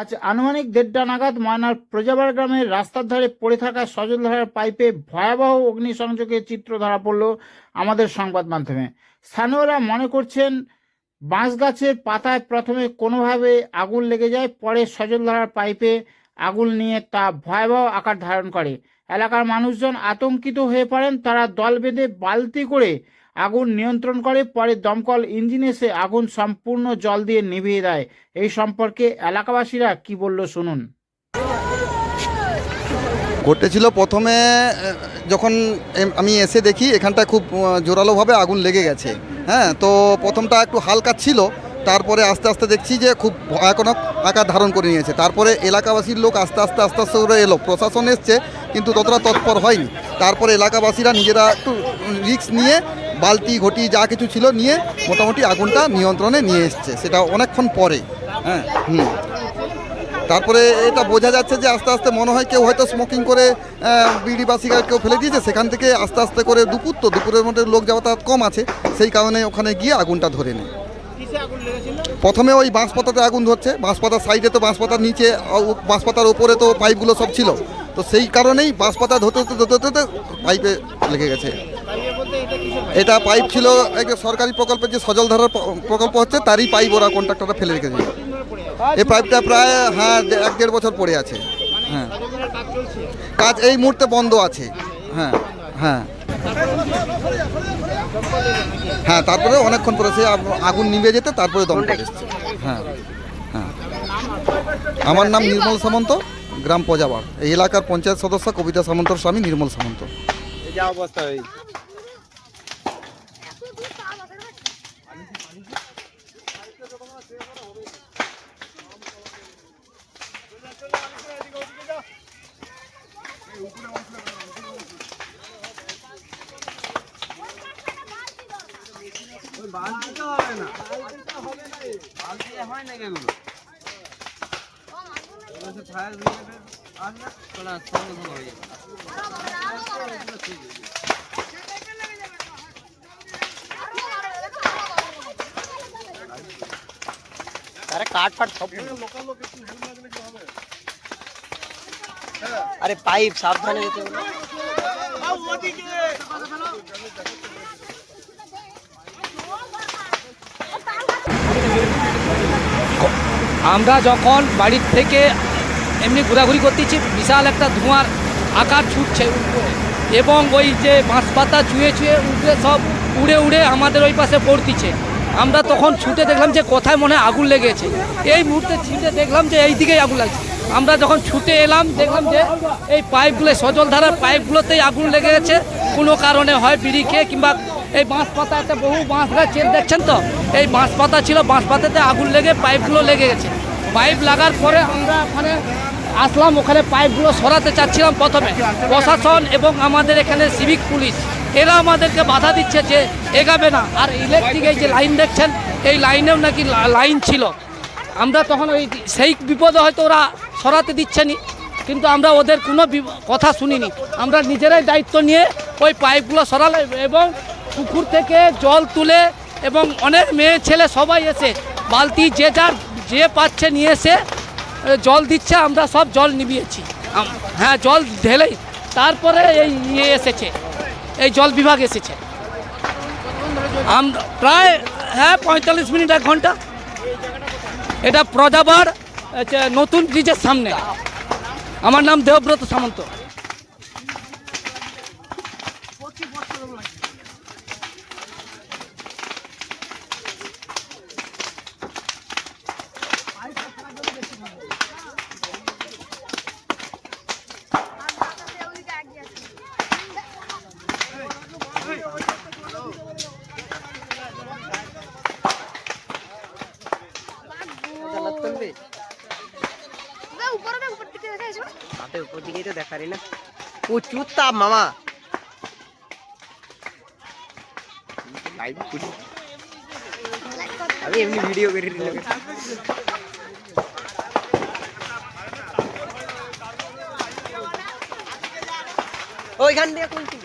আজ আনুমানিক দেড়টা নাগাদ ময়নার প্রজাবার গ্রামের রাস্তার ধারে পড়ে থাকা সজলধারার পাইপে ভয়াবহ অগ্নিসংযোগের চিত্র ধরা পড়ল আমাদের সংবাদ মাধ্যমে। স্থানীয়রা মনে করছেন বাঁশ গাছের পাতায় প্রথমে কোনোভাবে আগুন লেগে যায়, পরে সজলধারার পাইপে আগুন নিয়ে তা ভয়াবহ আকার ধারণ করে। এলাকার মানুষজন আতঙ্কিত হয়ে পড়েন, তারা দল বেঁধে বালতি করে আগুন নিয়ন্ত্রণ করে, পরে দমকল ইঞ্জিন এসে আগুন সম্পূর্ণ জল দিয়ে নিভিয়ে দেয়। এই সম্পর্কে এলাকাবাসীরা কি বলল শুনুন। ঘটেছিল প্রথমে, যখন আমি এসে দেখি এখানটা খুব জোরালোভাবে আগুন লেগে গেছে। হ্যাঁ তো প্রথমটা একটু হালকা ছিল, তারপরে আস্তে আস্তে দেখছি যে খুব ভয়ানক আকার ধারণ করে নিয়েছে। তারপরে এলাকাবাসীর লোক আস্তে আস্তে আস্তে আস্তে করে এলো। প্রশাসন এসছে, কিন্তু ততটা তৎপর হয়নি। তারপরে এলাকাবাসীরা নিজেরা একটু রিস্ক নিয়ে বালতি ঘটি যা কিছু ছিল নিয়ে মোটামুটি আগুনটা নিয়ন্ত্রণে নিয়ে এসছে। সেটা অনেকক্ষণ পরে। হ্যাঁ হুম। তারপরে এটা বোঝা যাচ্ছে যে আস্তে আস্তে মনে হয় কেউ হয়তো স্মোকিং করে বিড়ি বা সিগারেট কেউ ফেলে দিয়েছে। সেখান থেকে আস্তে আস্তে করে দুপুর তো দুপুরের মধ্যে লোক যাতায়াত কম আছে। সেই কারণে ওখানে গিয়ে আগুনটা ধরে নেয়। প্রথমে ওই বাঁশপাতাতে আগুন ধরছে। বাঁশপাতার সাইডে তো বাঁশপাতার নিচে বাঁশপাতার ওপরে তো পাইপগুলো সব ছিল। তো সেই কারণেই বাঁশপাতা ধরতে ধরতে ধরতে পাইপে লেগে গেছে। এটা পাইপ ছিল সরকারি প্রকল্পের যে সজলধারার প্রকল্প হচ্ছে, তারই পাইপ ওরা কন্ট্রাক্টররা ফেলে রেখেছে। এই পাইপটা প্রায় হ্যাঁ এক দেড় বছর পড়ে আছে। হ্যাঁ। কাজ এই মুহূর্তে বন্ধ আছে। হ্যাঁ হ্যাঁ। হ্যাঁ তারপরে অনেকক্ষণ পরে সে আগুন নিভে যেতে, তারপরে দমকল এসছে। হ্যাঁ হ্যাঁ। আমার নাম নির্মল সামন্ত, গ্রাম প্রজাবার এই এলাকার পঞ্চায়েত সদস্য কবিতা সামন্তর স্বামী নির্মল সামন্ত। যা অবস্থা হয়ে বালতিতে হবে না বালতি হয় না এগুলো ফায়ার ব্রিগেডের আসবে তোরা সঙ্গে ভালো হয়ে যাবে। আরে কাঠ ফাট সব আরে পাইপ সাবধানে যেতে হবে। আমরা যখন বাড়ির থেকে এমনি ঘোরাঘুরি করতেছি বিশাল একটা ধোঁয়ার আকার ছুটছে এবং ওই যে বাঁশ পাতা ছুঁয়ে ছুঁয়ে উঠে সব উড়ে উড়ে আমাদের ওই পাশে পড়তিছে। আমরা তখন ছুটে দেখলাম যে কোথায় মনে আগুন লেগেছে। এই মুহূর্তে ছুটে দেখলাম যে এই দিকেই আগুন লাগছে। আমরা যখন ছুটে এলাম, দেখলাম যে এই পাইপগুলো সজল ধারার পাইপগুলোতেই আগুন লেগে গেছে। কোনো কারণে হয় বিড়ি খেয়ে কিংবা এই বাঁশ পাতা একটা বহু বাঁশ গাছ দেখছেন তো? এই বাঁশ পাতা ছিল বাঁশ পাতাতে আগুন লেগে পাইপগুলো লেগে গেছে। পাইপ লাগার পরে আমরা ওখানে আসলাম, ওখানে পাইপগুলো সরাতে চাচ্ছিলাম প্রথমে। প্রশাসন এবং আমাদের এখানে সিভিক পুলিশ, এরা আমাদেরকে বাধা দিচ্ছে যে এগাবে না। আর ইলেকট্রিক এই যে লাইন দেখছেন, এই লাইনেও নাকি লাইন ছিল। আমরা তখন ওই সেই বিপদে হয়তো ওরা সরাতে দিচ্ছে নি কিন্তু আমরা ওদের কোনো কথা শুনিনি। আমরা নিজেরাই দায়িত্ব নিয়ে ওই পাইপগুলো সরালাম এবং পুকুর থেকে জল তুলে এবং অনেক মেয়ে ছেলে সবাই এসে, বালতি যে যার, যে পাচ্ছে নিয়ে এসে জল দিচ্ছে, আমরা সব জল নিভিয়েছি। আম- হ্যাঁ জল ঢেলেই তারপরে এই ইয়ে এসেছে, এই জল বিভাগ এসেছে। আমরা প্রায় হ্যাঁ পঁয়তাল্লিশ মিনিট, এক ঘণ্টা। এটা প্রজাবার নতুন ব্রিজের সামনে। আমার নাম দেবব্রত সামন্ত। হাতে তো দেখারি না। প্রচুর তাপ মামা। আমি এমনি ভিডিও করে দিলাম। ওইখান দিয়ে খুলছি